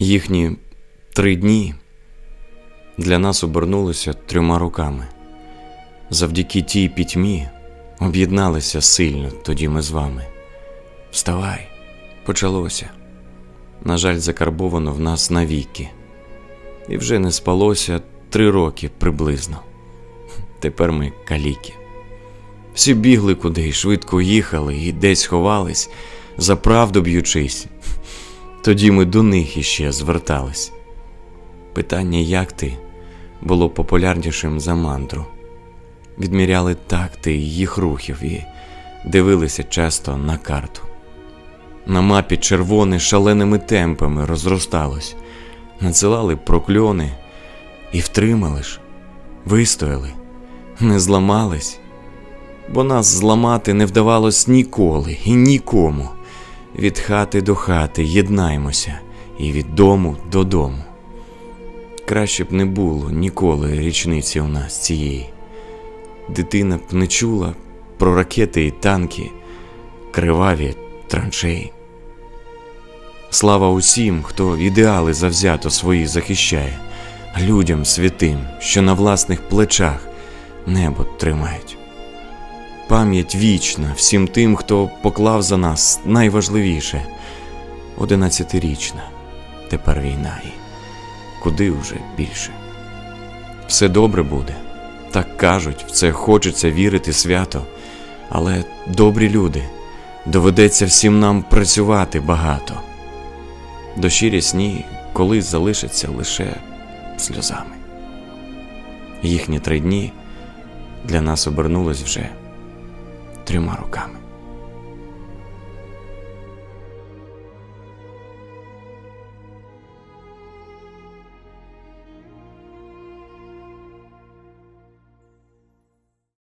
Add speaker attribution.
Speaker 1: Їхні три дні для нас обернулися трьома роками. Завдяки тій пітьмі об'єдналися сильно тоді ми з вами. Вставай, почалося. На жаль, закарбовано в нас навіки. І вже не спалося три роки приблизно. Тепер ми каліки. Всі бігли куди, швидко їхали і десь ховались, за правду б'ючись. Тоді ми до них іще звертались. Питання, як ти, було популярнішим за мантру. Відміряли такти їх рухів і дивилися часто на карту. На мапі червоне шаленими темпами розросталось, надсилали прокльони і втримали ж, вистояли, не зламались, бо нас зламати не вдавалось ніколи і нікому. Від хати до хати єднаймося і від дому до дому. Краще б не було ніколи річниці у нас цієї. Дитина б не чула про ракети і танки, криваві траншеї. Слава усім, хто ідеали завзято свої захищає, людям святим, що на власних плечах небо тримають. Пам'ять вічна всім тим, хто поклав за нас найважливіше одинадцятирічна. Тепер війна і куди вже більше. Все добре буде, так кажуть, в це хочеться вірити свято, але добрі люди, доведеться всім нам працювати багато. Дощі рясні колись залишаться лише сльозами. Їхні три дні для нас обернулись вже трьома роками.